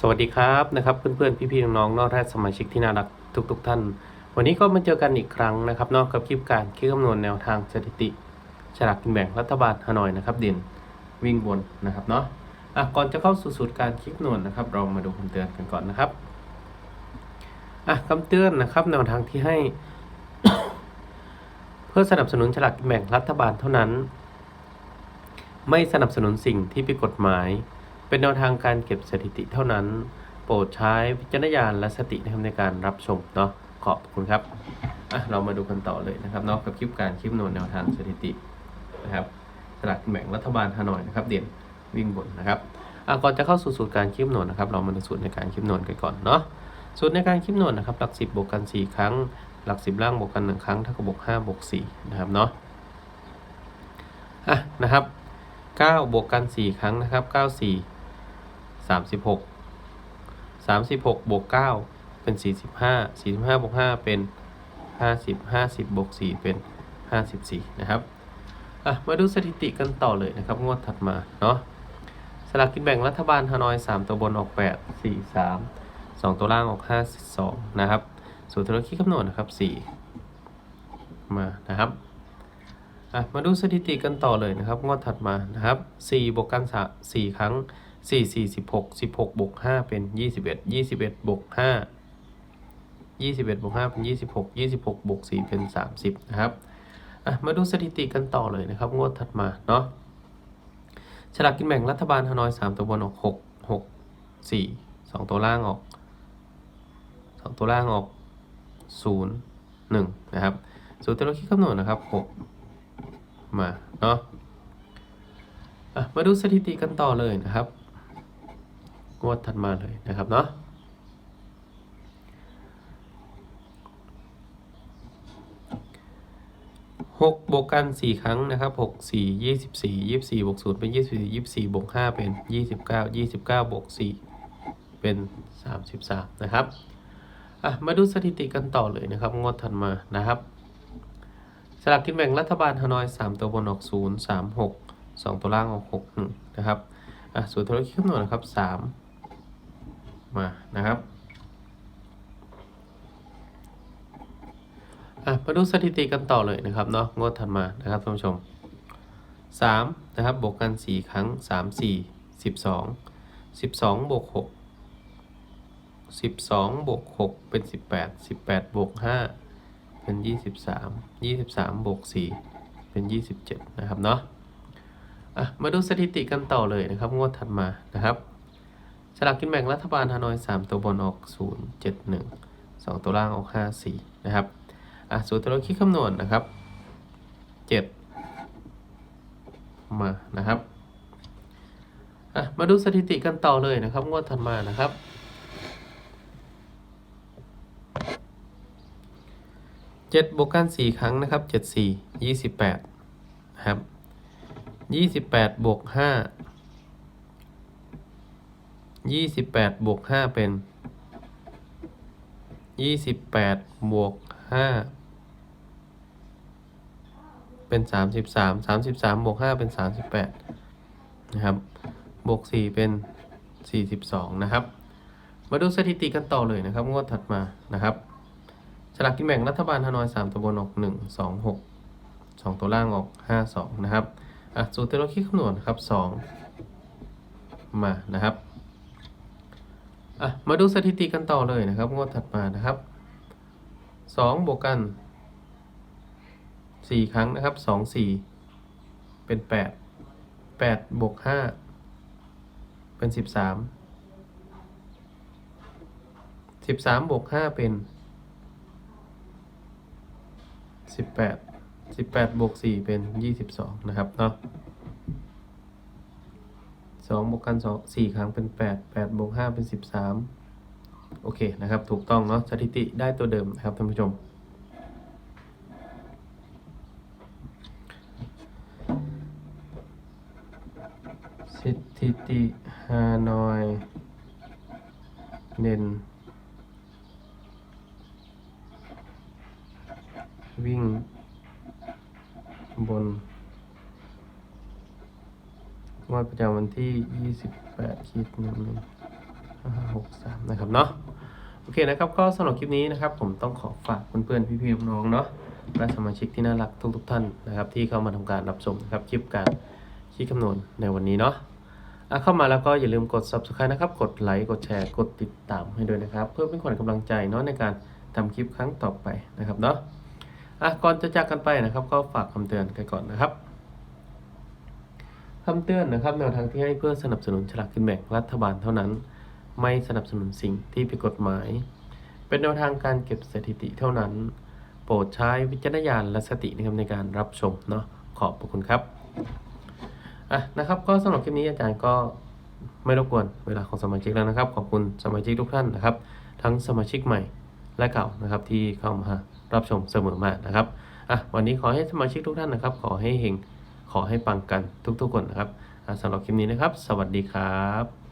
สวัสดีครับนะครับเพื่อนๆพี่ๆน้องๆนอกและสมาชิกที่น่ารักทุกๆท่าน วันนี้ก็มาเจอกันอีกครั้งนะครับนอกกับคลิปการคิดคำนวณแนวทางสถิติฉลากกินแบ่งรัฐบาลฮานอยนะครับเด่นวิ่งบนนะครับเนาะอะก่อนจะเข้าสู่สูตรการคิดคำนวณนะครับ เรามาดูคำเตือนกันก่อนนะครับอะคำเตือนนะครับแนวทางที่ให้ เพื่อสนับสนุนฉลากกินแบ่งรัฐบาลเท่านั้น ไม่สนับสนุนสิ่งที่ผิดกฎหมาย เป็นแนวทางการเก็บสถิติเท่านั้น โปรดใช้วิจารณญาณและสติในการรับชมเนาะขอบคุณครับอะเรามาดูกันต่อเลยนะครับเนาะกับคลิปการคลิปโนนแนวทางสถิตินะครับสลากกินแบ่งรัฐบาลฮานอยนะครับ เด่นวิ่งบนนะครับอะก่อนจะเข้าสู่สูตรการคลิปโนนนะครับ เรามาดูสูตรในการคลิปโนนกันก่อนเนาะสูตรในการคลิปโนนนะครับ หลักสิบบวกกันสี่ครั้ง หลักสิบล่างบวกกันหนึ่งครั้งเท่ากับบวกห้าบวกสี่นะครับเนาะอะนะครับเก้าบวกกันสี่ครั้งนะครับเก้า สามสิบหกสามสิบหกบวกเก้าเป็นสี่สิบห้าสี่สิบห้าบวกห้าเป็นห้าสิบห้าสิบบวกสี่เป็นห้าสิบสี่นะครับอะมาดูสถิติกันต่อเลยนะครับงวดถัดมาเนาะสลากกินแบ่งรัฐบาลฮานอยสามตัวบนออกแปดสี่สามสองตัวล่างออกห้าสองนะครับสูตรธุรกิจคำนวณนะครับสี่มานะครับอะมาดูสถิติกันต่อเลยนะครับงวดถัดมานะครับสี่บวกกันสะสี่ครั้ง สี่สี่สิบหกสิบหกบวกห้าเป็นยี่สิบเอ็ดยี่สิบเอ็ดบวกห้ายี่สิบเอ็ดบวกห้าเป็นยี่สิบหกยี่สิบหกบวกสี่เป็นสามสิบนะครับอะมาดูสถิติกันต่อเลยนะครับ งวดถัดมาเนาะฉลากกินแบ่งรัฐบาลฮานอยสามตัวบนออกหกหกสี่สองตัวล่างออกสองตัวล่างออกศูนย์หนึ่งนะครับสูตรที่เราคิดคำนวณนะครับหกมาเนาะมาดูสถิติกันต่อเลยนะครับ วดถัดมาเลยนะครับเนาะหกบวกกันสี่ครั้งนะครับหกสี่ยี่สิบสี่ยี่สิบสี่บวกศูนย์เป็นยี่สิบสี่ยี่สิบสี่บวกห้าเป็นยี่สิบเก้ายี่สิบเก้าบวกสี่เป็นสามสิบสามนะครับอะมาดูสถิติกันต่อเลยนะครับ งวดถัดมานะครับสลากกินแบ่งรัฐบาลฮานอยสามตัวบนออกศูนย์สามหกสองตัวล่างออกหกหนึ่งนะครับอะสูตรธุรกิจคำนวณนะครับสาม มานะครับอะมาดูสถิติกันต่อเลยนะครับเนาะงวดถัดมานะครับท่านผู้ชมสามนะครับบวกกันสี่ครั้งสามสี่สิบสองสิบสองบวกหกสิบสองบวกหกเป็นสิบแปดสิบแปดบวกห้าเป็นยี่สิบสามยี่สิบสามบวกสี่เป็นยี่สิบเจ็ดนะครับเนาะอะมาดูสถิติกันต่อเลยนะครับ งวดถัดมานะครับ สลากกินแบ่งรัฐบาลฮานอยสามตัวบนออกศูนย์เจ็ดหนึ่งสองตัวล่างออกห้าสี่นะครับอะสูตรตัวเราคิดคำนวณนะครับเจ็ดมานะครับอะมาดูสถิติกันต่อเลยนะครับ งวดถัดมานะครับเจ็ดบวกกันสี่ครั้งนะครับเจ็ดสี่ยี่สิบแปดนะครับยี่สิบแปดบวกห้า ยี่สิบแปดบวกห้าเป็นยี่สิบแปดบวกห้าเป็นสามสิบสามสามสิบสามบวกห้าเป็นสามสิบแปดนะครับ บวกสี่เป็นสี่สิบสองนะครับ มาดูสถิติกันต่อเลยนะครับ งวดถัดมานะครับฉลากกินแบ่งรัฐบาลฮานอยสามตัวบนออกหนึ่งสองหกสองตัวล่างออกห้าสองนะครับอะสูตรที่เราคิดคำนวณนะครับสองมานะครับ อะมาดูสถิติกันต่อเลยนะครับงวดถัดมานะครับสองบวกกันสี่ครั้งนะครับสองสี่เป็นแปดแปดบวกห้าเป็นสิบสามสิบสามบวกห้าเป็นสิบแปดสิบแปดบวกสี่เป็นยี่สิบสองนะครับเนาะ สองบวกกันสองสี่ครั้งเป็นแปดแปดบวกห้าเป็นสิบสามโอเคนะครับ ถูกต้องเนาะสถิติได้ตัวเดิมนะครับท่านผู้ชม สถิติฮานอยเน้นวิ่งบน งวดประจำวันที่ 28ขีดหนึ่งหนึ่งหกสามนะครับเนาะโอเคนะครับก็สำหรับคลิปนี้นะครับ ผมต้องขอฝากเพื่อนๆพี่ๆน้องๆเนาะและสมาชิกที่น่ารักทุกๆท่านนะครับ ที่เข้ามาทำการรับชมนะครับคลิปการคิดคำนวณในวันนี้เนาะเข้ามาแล้วก็อย่าลืมกด subscribe นะครับ กดไลค์กดแชร์กดติดตามให้ด้วยนะครับ เพื่อเป็นขวัญกำลังใจเนาะในการทำคลิปครั้งต่อไปนะครับเนาะอะก่อนจะจากกันไปนะครับ ก็ฝากคำเตือนกันก่อนนะครับ คำเตือนนะครับแนวทางที่ให้เพื่อสนับสนุนฉลากกินแบ่งรัฐบาลเท่านั้น ไม่สนับสนุนสิ่งที่ผิดกฎหมาย เป็นแนวทางการเก็บสถิติเท่านั้น โปรดใช้วิจารณญาณและสตินะครับในการรับชมเนาะขอบพระคุณครับอะนะครับก็สำหรับคลิปนี้อาจารย์ก็ไม่รบกวนเวลาของสมาชิกแล้วนะครับ ขอบคุณสมาชิกทุกท่านนะครับ ทั้งสมาชิกใหม่และเก่านะครับที่เข้ามารับชมเสมอมานะครับอะวันนี้ขอให้สมาชิกทุกท่านนะครับ ขอให้เฮง ขอให้ปังกันทุกๆคนนะครับสำหรับคลิปนี้นะครับ สวัสดีครับ